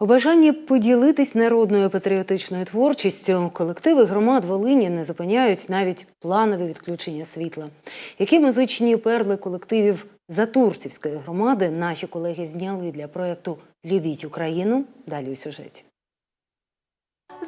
У бажанні поділитись народною патріотичною творчістю колективи громад Волині не зупиняють навіть планове відключення світла. Які музичні перли колективів Затурцівської громади наші колеги зняли для проєкту Любіть Україну? Далі у сюжеті.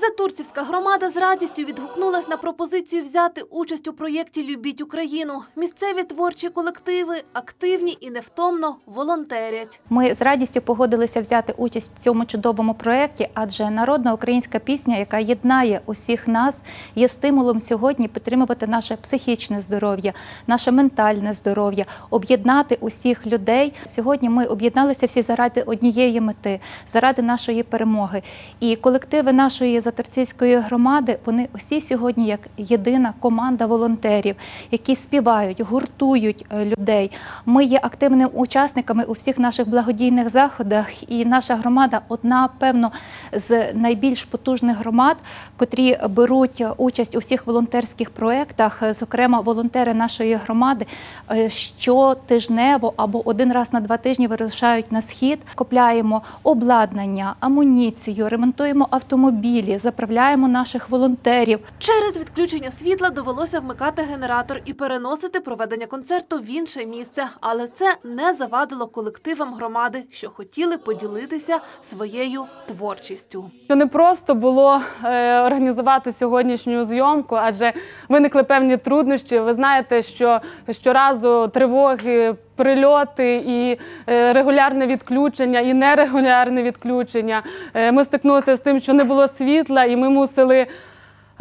Затурцівська громада з радістю відгукнулась на пропозицію взяти участь у проєкті Любіть Україну. Місцеві творчі колективи активні і невтомно волонтерять. Ми з радістю погодилися взяти участь в цьому чудовому проєкті, адже народна українська пісня, яка єднає усіх нас, є стимулом сьогодні підтримувати наше психічне здоров'я, наше ментальне здоров'я, об'єднати усіх людей. Сьогодні ми об'єдналися всі заради однієї мети, заради нашої перемоги. І колективи нашої Заторцівської громади вони усі сьогодні як єдина команда волонтерів, які співають, гуртують е, людей. Ми є активними учасниками у всіх наших благодійних заходах, і наша громада одна, певно, з найбільш потужних громад, котрі беруть участь у всіх волонтерських проєктах. Зокрема, волонтери нашої громади е, щотижнево або один раз на два тижні вирушають на схід, купляємо обладнання, амуніцію, ремонтуємо автомобілі, заправляємо наших волонтерів. Через відключення світла довелося вмикати генератор і переносити проведення концерту в інше місце. Але це не завадило колективам громади, що хотіли поділитися своєю творчістю. Що не просто було е, організувати сьогоднішню зйомку, адже виникли певні труднощі. Ви знаєте, що щоразу тривоги, прильоти і е, регулярне відключення, і нерегулярне відключення. Е, ми стикнулися з тим, що не було світла, і ми мусили.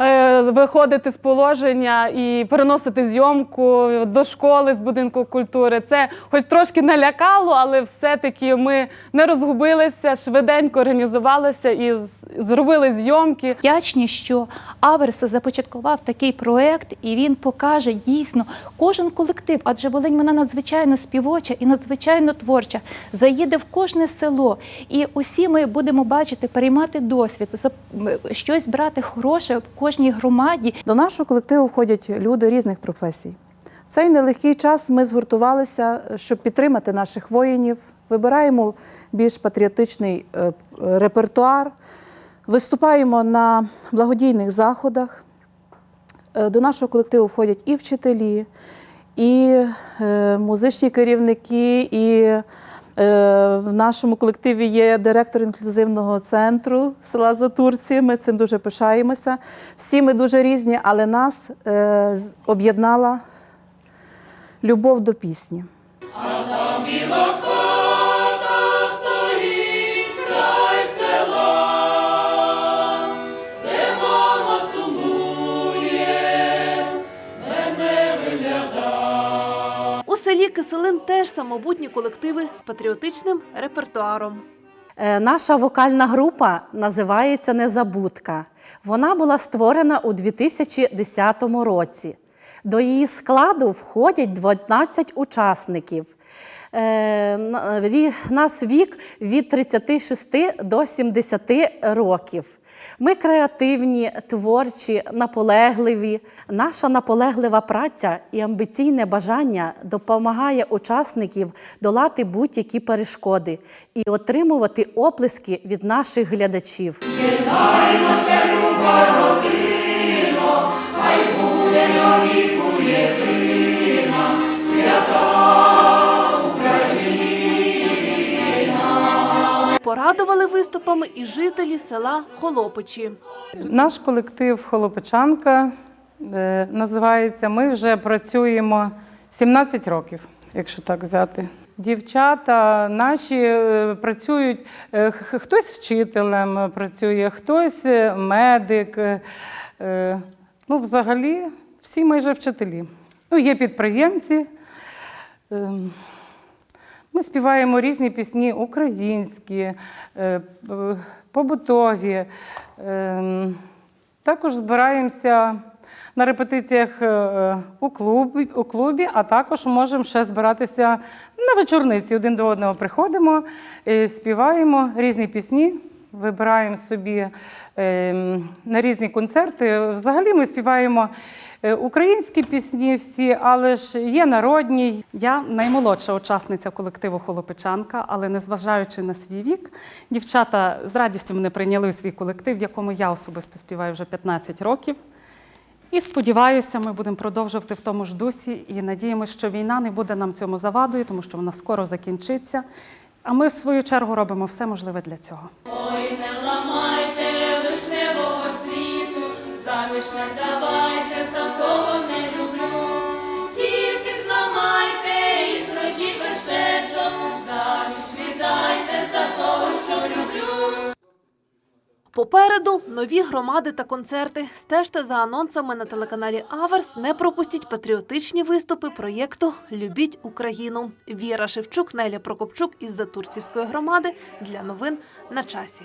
Е, Виходити з положення і переносити зйомку до школи з будинку культури. Це хоч трошки налякало, але все-таки ми не розгубилися, швиденько організувалися і зробили зйомки. Вдячні, що Аверс започаткував такий проект, і він покаже дійсно кожен колектив, адже Волинь вона надзвичайно співоча і надзвичайно творча. Заїде в кожне село, і усі ми будемо бачити, переймати досвід, щось брати хороше в кожній громаді. До нашого колективу входять люди різних професій. В цей нелегкий час ми згуртувалися, щоб підтримати наших воїнів. Вибираємо більш патріотичний е, репертуар, виступаємо на благодійних заходах. Е, До нашого колективу входять і вчителі, і е, музичні керівники, і е, в нашому колективі є директор інклюзивного центру села Затурці. Ми цим дуже пишаємося. Всі ми дуже різні, але нас е, об'єднала любов до пісні. У селі Киселин теж самобутні колективи з патріотичним репертуаром. Е, Наша вокальна група називається Незабудка. Вона була створена у 2010 році. До її складу входять 12 учасників. Е, Нас вік від 36 до 70 років. Ми креативні, творчі, наполегливі. Наша наполеглива праця і амбіційне бажання допомагає учасників долати будь-які перешкоди і отримувати оплески від наших глядачів. Порадували виступами і жителі села Холопичі. Наш колектив Холопечанка е, називається. Ми вже працюємо 17 років, якщо так взяти. Дівчата наші е, працюють, е, хтось вчителем працює, хтось медик. Ну, взагалі, всі майже вчителі. Ну, є підприємці. Ми співаємо різні пісні українські, е, е, побутові. Ем, Також збираємося на репетиціях е, у клубі, у клубі, а також можемо ще збиратися на вечорниці. Один до одного приходимо, співаємо різні пісні вибираємо собі е, на різні концерти. Взагалі ми співаємо е, українські пісні всі, але ж є народні. Я наймолодша учасниця колективу Холопечанка, але незважаючи на свій вік, дівчата з радістю мене прийняли у свій колектив, в якому я особисто співаю вже 15 років. І сподіваюся, ми будемо продовжувати в тому ж дусі і надіємося, що війна не буде нам цьому завадою, тому що вона скоро закінчиться. А ми, в свою чергу, робимо все можливе для цього. Попереду нові громади та концерти. Стежте за анонсами на телеканалі Аверс. Не пропустіть патріотичні виступи проєкту Любіть Україну. Віра Шевчук, Неля Прокопчук із Затурцівської громади для новин на часі.